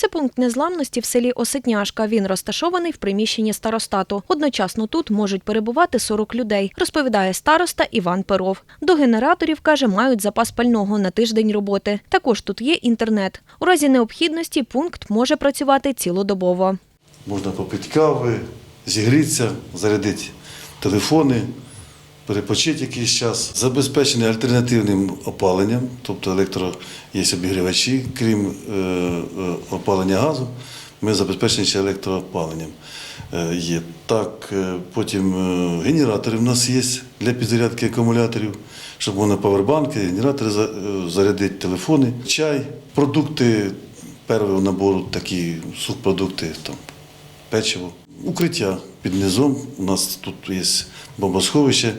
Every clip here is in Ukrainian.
Це пункт незламності в селі Осетняшка. Він розташований в приміщенні старостату. Одночасно тут можуть перебувати 40 людей, розповідає староста Іван Перов. До генераторів, каже, мають запас пального на тиждень роботи. Також тут є інтернет. У разі необхідності пункт може працювати цілодобово. Можна попити кави, зігрітися, зарядити телефони, перепочити якийсь час. Забезпечений альтернативним опаленням, тобто електро є обігрівачі, крім е, е, опалення газу, ми забезпечені ще електроопаленням. Е, є. Так, потім генератори в нас є для підзарядки акумуляторів, щоб можна павербанки, генератори за- зарядити телефони, чай, продукти першого набору, такі субпродукти, там, печиво. Укриття під низом. У нас тут є бомбосховище.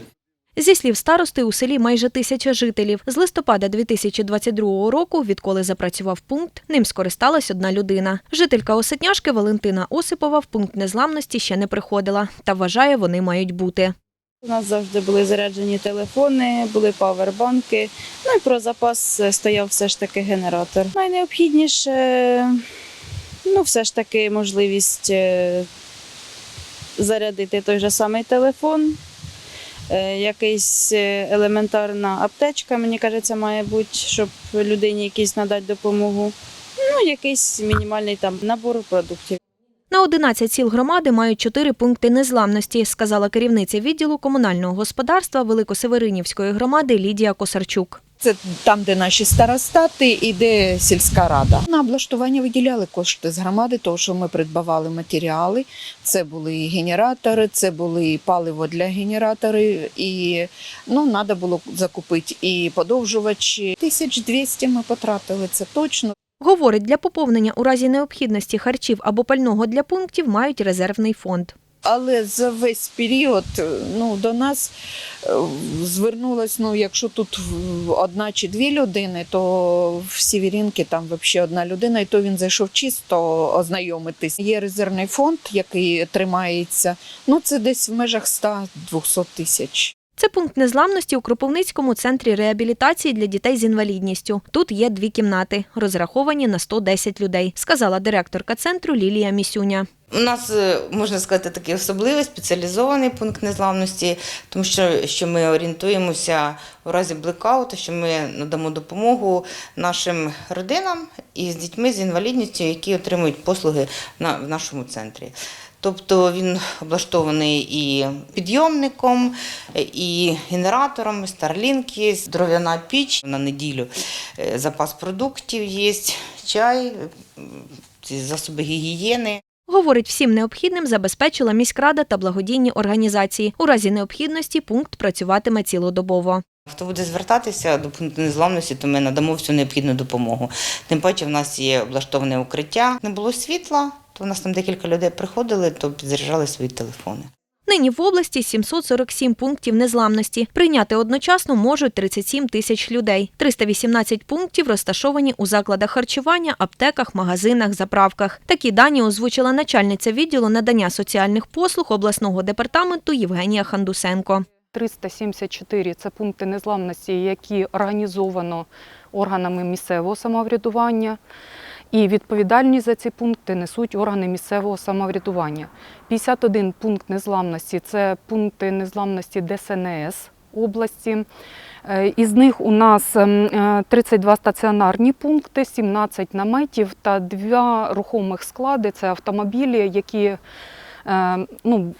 Зі слів старости, у селі майже тисяча жителів. З листопада 2022 року, відколи запрацював пункт, ним скористалась одна людина. Жителька Осетняшки Валентина Осипова в пункт незламності ще не приходила та вважає, вони мають бути. У нас завжди були заряджені телефони, були павербанки. Ну і про запас е, стояв все ж таки генератор. Найнеобхідніше, ну, все ж таки, можливість е, зарядити той же самий телефон. Е, Якийсь е, елементарна аптечка, мені кажеться, має бути, щоб людині якісь надати допомогу. Ну, якийсь мінімальний там набор продуктів. На 11 сіл громади мають чотири пункти незламності, сказала керівниця відділу комунального господарства Великосеверинівської громади Лідія Косарчук. Це там, де наші старостати і де сільська рада. На облаштування виділяли кошти з громади, тому що ми придбавали матеріали. Це були і генератори, це були і паливо для генераторів, і ну, треба було закупити і подовжувачі. 1200 ми потратили, це точно. Говорить, для поповнення у разі необхідності харчів або пального для пунктів мають резервний фонд. Але за весь період ну, до нас е, звернулось, ну, якщо тут одна чи дві людини, то в Сіверінки там взагалі одна людина, і то він зайшов чисто ознайомитись. Є резервний фонд, який тримається, ну це десь в межах 100-200 тисяч. Це пункт незламності у Кропивницькому центрі реабілітації для дітей з інвалідністю. Тут є дві кімнати, розраховані на 110 людей, сказала директорка центру Лілія Місюня. У нас е, можна сказати такий особливий спеціалізований пункт незламності, тому що, що ми орієнтуємося у разі блекауту, що ми надамо допомогу нашим родинам і з дітьми з інвалідністю, які отримують послуги на, в нашому центрі. Тобто він облаштований і підйомником, і генератором, старлінки, дров'яна піч на неділю. Е, Запас продуктів є, чай, засоби гігієни. Говорить, всім необхідним забезпечила міськрада та благодійні організації. У разі необхідності пункт працюватиме цілодобово. Хто буде звертатися до пункту незламності, то ми надамо всю необхідну допомогу. Тим паче, в нас є облаштоване укриття. Не було світла, то в нас там декілька людей приходили, то підзаряджали свої телефони. Нині в області 747 пунктів незламності. Прийняти одночасно можуть 37 тисяч людей. 318 пунктів розташовані у закладах харчування, аптеках, магазинах, заправках. Такі дані озвучила начальниця відділу надання соціальних послуг обласного департаменту Євгенія Хандусенко. 374 – це пункти незламності, які організовано органами місцевого самоврядування. І відповідальність за ці пункти несуть органи місцевого самоврядування. 51 пункт незламності це пункти незламності ДСНС області. Е, Із них у нас ем, е, 32 стаціонарні пункти, 17 наметів та два рухомих склади це автомобілі, які е, ну,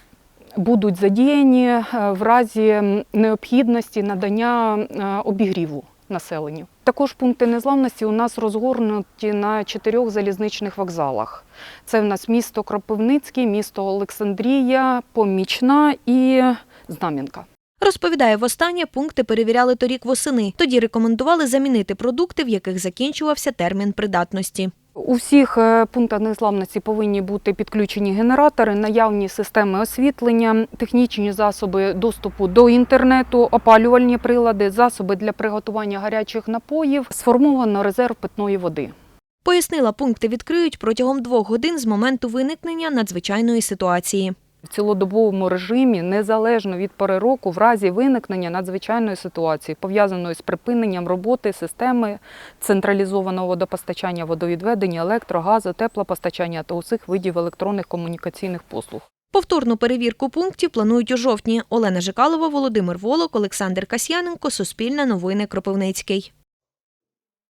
будуть задіяні в разі необхідності надання обігріву населенню. Також пункти незламності у нас розгорнуті на чотирьох залізничних вокзалах. Це в нас місто Кропивницький, місто Олександрія, Помічна і Знам'янка. Розповідає, востаннє пункти перевіряли торік восени. Тоді рекомендували замінити продукти, в яких закінчувався термін придатності. У всіх е, пунктах незламності повинні бути підключені генератори, наявні системи освітлення, технічні засоби доступу до інтернету, опалювальні прилади, засоби для приготування гарячих напоїв, сформовано резерв питної води. Пояснила, пункти відкриють протягом двох годин з моменту виникнення надзвичайної ситуації. В цілодобовому режимі, незалежно від пори року, в разі виникнення надзвичайної ситуації, пов'язаної з припиненням роботи системи централізованого водопостачання, водовідведення, електро, газу, теплопостачання та усіх видів електронних комунікаційних послуг. Повторну перевірку пунктів планують у жовтні. Олена Жикалова, Володимир Волок, Олександр Касьяненко, Суспільне новини Кропивницький.